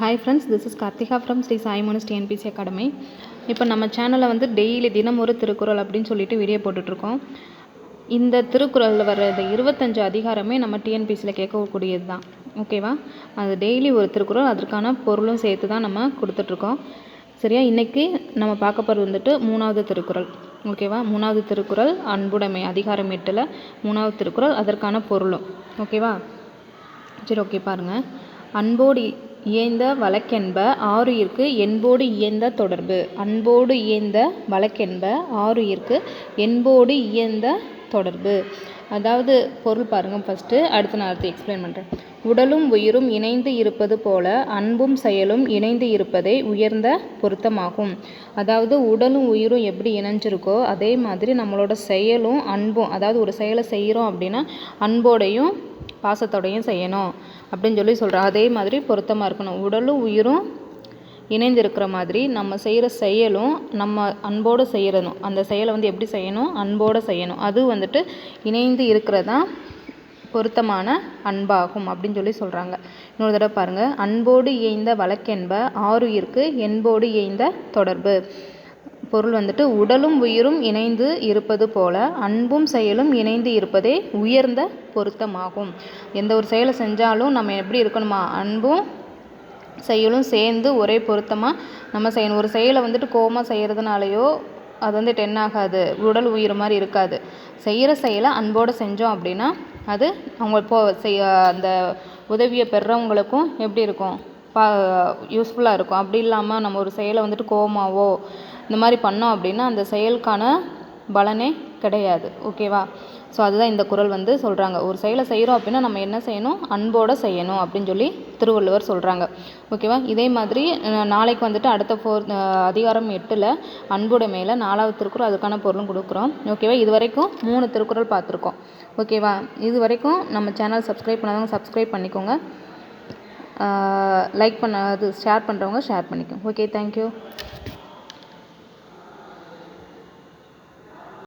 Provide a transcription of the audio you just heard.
Hi friends this is Karthika from Sri Saimonas TNPSC academy இப்போ நம்ம சேனலில் வந்து டெய்லி தினம் ஒரு திருக்குறள் அப்படின்னு சொல்லிட்டு வீடியோ போட்டுட்ருக்கோம். இந்த திருக்குறளில் வர இந்த இருபத்தஞ்சு அதிகாரமே நம்ம டிஎன்பிசியில் கேட்கக்கூடியது தான் ஓகேவா அது டெய்லி ஒரு திருக்குறள் அதற்கான பொருளும் சேர்த்து தான் நம்ம கொடுத்துட்ருக்கோம். சரியா? இன்றைக்கி நம்ம பார்க்க போகிறது வந்துட்டு மூணாவது திருக்குறள். ஓகேவா மூணாவது திருக்குறள் அன்புடைமை அதிகாரம் எட்டில் மூணாவது திருக்குறள் அதற்கான பொருளும். ஓகேவா சரி ஓகே பாருங்கள் அன்போடு இயைந்த வழக்கென்ப ஆருயிர்க்கு என்போடு இயைந்த தொடர்பு. அன்போடு இயைந்த வழக்கென்ப ஆருயிர்க்கு என்போடு இயைந்த தொடர்பு. அதாவது பொருள் பாருங்கள் ஃபஸ்ட்டு அடுத்து நான் அடுத்து எக்ஸ்பிளைன் பண்ணுறேன் உடலும் உயிரும் இணைந்து இருப்பது போல அன்பும் செயலும் இணைந்து இருப்பதே உயர்ந்த பொருத்தமாகும். அதாவது உடலும் உயிரும் எப்படி இணைஞ்சிருக்கோ அதே மாதிரி நம்மளோட செயலும் அன்பும் அதாவது ஒரு செயலை செய்கிறோம் அப்படின்னா அன்போடையும் பாசத்தோடையும் செய்யணும் அப்படின்னு சொல்லி சொல்கிறோம் அதே மாதிரி பொருத்தமாக இருக்கணும். உடலும் உயிரும் இணைந்து இருக்கிற மாதிரி நம்ம செய்கிற செயலும் நம்ம அன்போடு செய்கிறணும் அந்த செயலை வந்து எப்படி செய்யணும்? அன்போடு செய்யணும். அது வந்துட்டு இணைந்து இருக்கிறதான் பொருத்தமான அன்பாகும் அப்படின்னு சொல்லி சொல்கிறாங்க இன்னொரு தடவை பாருங்கள் அன்போடு இயைந்த வழக்கென்ப ஆறுயிருக்கு என்போடு இயைந்த தொடர்பு. பொருள் வந்துட்டு உடலும் உயிரும் இணைந்து இருப்பது போல அன்பும் செயலும் இணைந்து இருப்பதே உயர்ந்த பொருத்தமாகும். எந்த ஒரு செயலை செஞ்சாலும் நம்ம எப்படி இருக்கணுமா? அன்பும் செயலும் சேர்ந்து ஒரே பொருத்தமாக நம்ம செய்யணும். ஒரு செயலை வந்துட்டு கோபமாக செய்கிறதுனாலையோ அது வந்து டென் ஆகாது. உடல் உயிர் மாதிரி இருக்காது. செய்கிற செயலை அன்போடு செஞ்சோம் அப்படின்னா அது அவங்க போ செய்ய அந்த உதவியை பெறவங்களுக்கும் எப்படி இருக்கும்? பா யூஸ்ஃபுல்லாக இருக்கும். அப்படி இல்லாமல் நம்ம ஒரு செயலை வந்துட்டு கோவமாவோ இந்த மாதிரி பண்ணோம் அப்படின்னா அந்த செயலுக்கான பலனே கிடையாது. ஓகேவா? ஸோ அதுதான் இந்த குரல் வந்து சொல்கிறாங்க ஒரு செயலை செய்கிறோம் அப்படின்னா நம்ம என்ன செய்யணும்? அன்போடு செய்யணும் அப்படின்னு சொல்லி திருவள்ளுவர் சொல்கிறாங்க ஓகேவா? இதே மாதிரி நாளைக்கு வந்துட்டு அடுத்த ஃபோர் அதிகாரம் எட்டில் அன்புடைமையில் நாலாவது திருக்குறள் அதுக்கான பொருளும் கொடுக்குறோம். ஓகேவா? இது வரைக்கும் மூணு திருக்குறள் பார்த்துருக்கோம். ஓகேவா? இது வரைக்கும் நம்ம சேனல் சப்ஸ்கிரைப் பண்ணாதவங்க சப்ஸ்கிரைப் பண்ணிக்கோங்க. லைக் பண்ண அது ஷேர் பண்ணுறவங்க ஷேர் பண்ணிக்கோங்க. Okay thank you